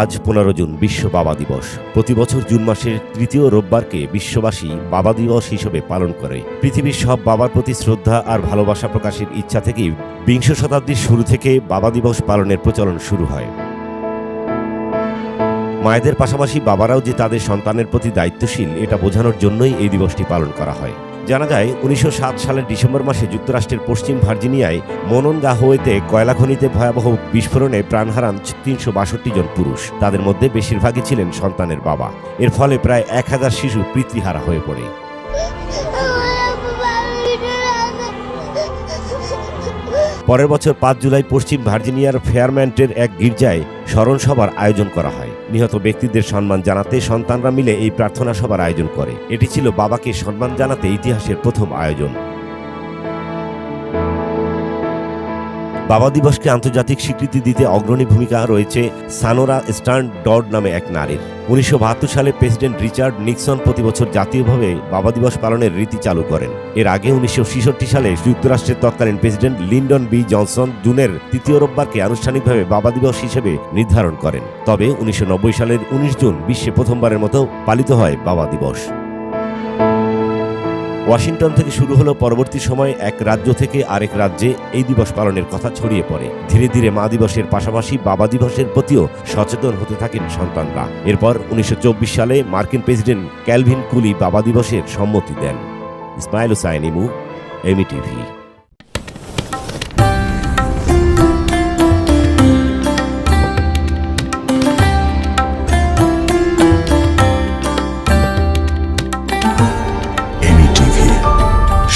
আজ পনেরো জুন, বিশ্ব বাবা দিবস। প্রতি বছর জুন মাসের তৃতীয় রোববারকে বিশ্ববাসী বাবা দিবস হিসেবে পালন করে। পৃথিবীর সব বাবার প্রতি শ্রদ্ধা আর ভালোবাসা প্রকাশের ইচ্ছা থেকেই বিংশ শতাব্দীর শুরু থেকে বাবা দিবস পালনের প্রচলন শুরু হয়। মায়েদের পাশাপাশি বাবারাও যে তাদের সন্তানের প্রতি দায়িত্বশীল, এটা বোঝানোর জন্যই এই দিবসটি পালন করা হয়। জানা যায়, উনিশশো সাত সালের ডিসেম্বর মাসে যুক্তরাষ্ট্রের পশ্চিম ভার্জিনিয়ায় মননগাহোয়েতে কয়লা খনিতে ভয়াবহ বিস্ফোরণে প্রাণ হারান তিনশো বাষট্টি জন পুরুষ। তাদের মধ্যে বেশিরভাগই ছিলেন সন্তানের বাবা। এর ফলে প্রায় এক হাজার শিশু পিতৃহারা হয়ে পড়ে। পরের বছর পাঁচ জুলাই পশ্চিম ভার্জিনিয়ার ফেয়ারম্যান্টের এক গির্জায় স্মরণ সভার আয়োজন করা হয়। নিহত ব্যক্তিদের সম্মান জানাতে সন্তানরা মিলে এই প্রার্থনা সভার আয়োজন করে। এটি ছিল বাবাকে সম্মান জানাতে ইতিহাসের প্রথম আয়োজন। বাবা দিবসকে আন্তর্জাতিক স্বীকৃতি দিতে অগ্রণী ভূমিকা রয়েছে সানোরা স্টার্ন ডড নামে এক নারীর। উনিশশো বাহাত্তর সালে প্রেসিডেন্ট রিচার্ড নিক্সন প্রতি বছর জাতীয়ভাবে বাবা দিবস পালনের রীতি চালু করেন। এর আগে উনিশশো ছেষট্টি সালে যুক্তরাষ্ট্রের তৎকালীন প্রেসিডেন্ট লিন্ডন বি জনসন জুনের তৃতীয় রোববারকে আনুষ্ঠানিকভাবে বাবা দিবস হিসেবে নির্ধারণ করেন। তবে উনিশশো নব্বই সালের উনিশ জুন বিশ্বে প্রথমবারের মতো পালিত হয় বাবা দিবস। ওয়াশিংটন থেকে শুরু হলো পরবর্তী সময়ে এক রাজ্য থেকে আরেক রাজ্যে এই দিবস পালনের কথা ছড়িয়ে পড়ে। ধীরে ধীরে মা দিবসের পাশাপাশি বাবা দিবসের প্রতিও সচেতন হতে থাকেন সন্তানরা। এরপর উনিশশো চব্বিশ সালে মার্কিন প্রেসিডেন্ট ক্যালভিন কুলি বাবা দিবসের সম্মতি দেন। ইসমাইল হুসাইন ইমু এমি টিভি